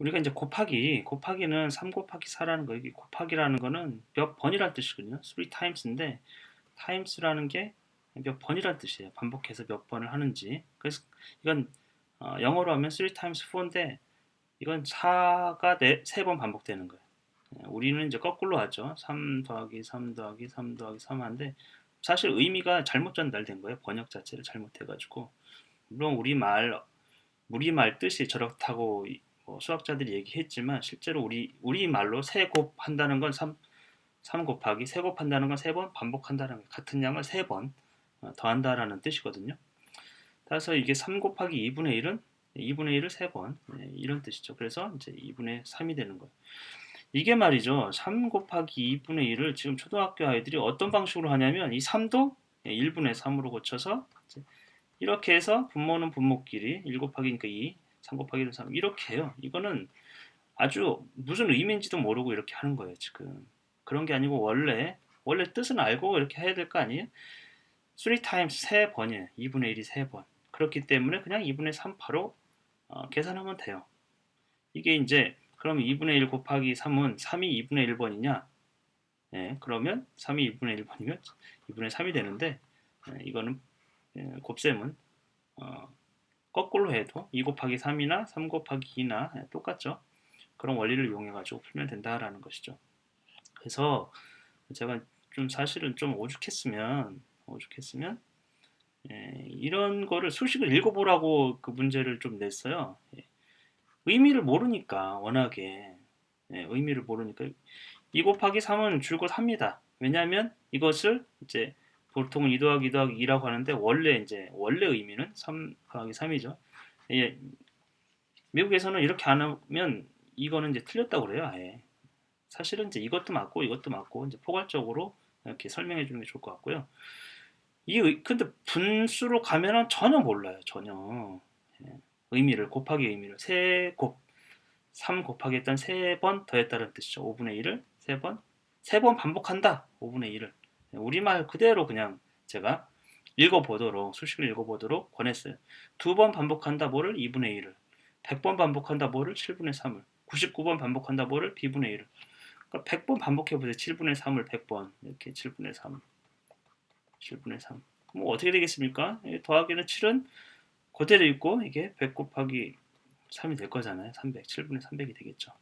우리가 이제 곱하기, 곱하기는 3 곱하기 4라는 거, 이게 곱하기라는 거는 몇 번이란 뜻이거든요. 3 times인데, times라는 게 몇 번이란 뜻이에요. 반복해서 몇 번을 하는지. 그래서 이건 어, 영어로 하면 3 times 4인데, 이건 4가 네, 3번 반복되는 거예요. 예, 우리는 이제 거꾸로 하죠. 3 더하기 3 더하기 3 더하기 3 하는데, 사실 의미가 잘못 전달된 거예요. 번역 자체를 잘못해가지고. 물론 우리말, 우리말 뜻이 저렇다고 뭐 수학자들이 얘기했지만 실제로 우리 우리 말로 세 곱한다는 건 3, 3 곱하기 세 곱한다는 건 세 번 반복한다는 거 같은 양을 세번 어, 더한다라는 뜻이거든요. 따라서 이게 3 곱하기 2분의 1은 2분의 1을 세번 이런 뜻이죠. 그래서 이제 2분의 3이 되는 거예요. 이게 말이죠. 3 곱하기 2분의 1을 지금 초등학교 아이들이 어떤 방식으로 하냐면 이 3도 1분의 3으로 고쳐서 이렇게 해서 분모는 분모끼리 1 곱하기니까 2, 3 곱하기 1은 3 이렇게 해요. 이거는 아주 무슨 의미인지도 모르고 이렇게 하는 거예요, 지금. 그런 게 아니고 원래 원래 뜻은 알고 이렇게 해야 될 거 아니에요? 3 times 3번이에요. 2분의 1이 3번. 그렇기 때문에 그냥 2분의 3 바로 어, 계산하면 돼요. 이게 이제 그럼 2분의 1 곱하기 3은 3이 2분의 1번이냐? 예, 그러면 3이 2분의 1번이면 2분의 3이 되는데 예, 이거는 예, 곱셈은 어, 거꾸로 해도 2 곱하기 3이나 3 곱하기 2나 예, 똑같죠. 그런 원리를 이용해 가지고 풀면 된다라는 것이죠. 그래서 제가 좀 사실은 좀 오죽했으면 오죽했으면 예, 이런 거를 수식을 읽어보라고 그 문제를 좀 냈어요. 예, 의미를 모르니까 워낙에 예, 의미를 모르니까 2 곱하기 3은 줄곧 합니다. 왜냐하면 이것을 이제 보통은 2 더하기 2 더하기 2라고 하는데 원래 이제 원래 의미는 3 더하기 3이죠. 예, 미국에서는 이렇게 안 하면 이거는 이제 틀렸다고 그래요. 아예. 사실은 이제 이것도 맞고 이것도 맞고 이제 포괄적으로 이렇게 설명해 주는 게 좋을 것 같고요. 이 의- 근데 분수로 가면은 전혀 몰라요. 전혀. 예, 의미를 곱하기 의미를 세 곱 3 곱하기 했던 세번 더했다는 뜻이죠. 5분의 1을 세 번, 세번 반복한다. 5분의 1을. 우리말 그대로 그냥 제가 읽어보도록, 수식을 읽어보도록 권했어요. 두 번 반복한다 뭐를 2분의 1을. 100번 반복한다 뭐를 7분의 3을. 99번 반복한다 뭐를 b분의 1을. 그러니까 100번 반복해보세요. 7분의 3을 100번. 이렇게 7분의 3. 7분의 3. 뭐 어떻게 되겠습니까? 이 더하기는 7은 그대로 있고 이게 100 곱하기 3이 될 거잖아요. 300. 7분의 300이 되겠죠.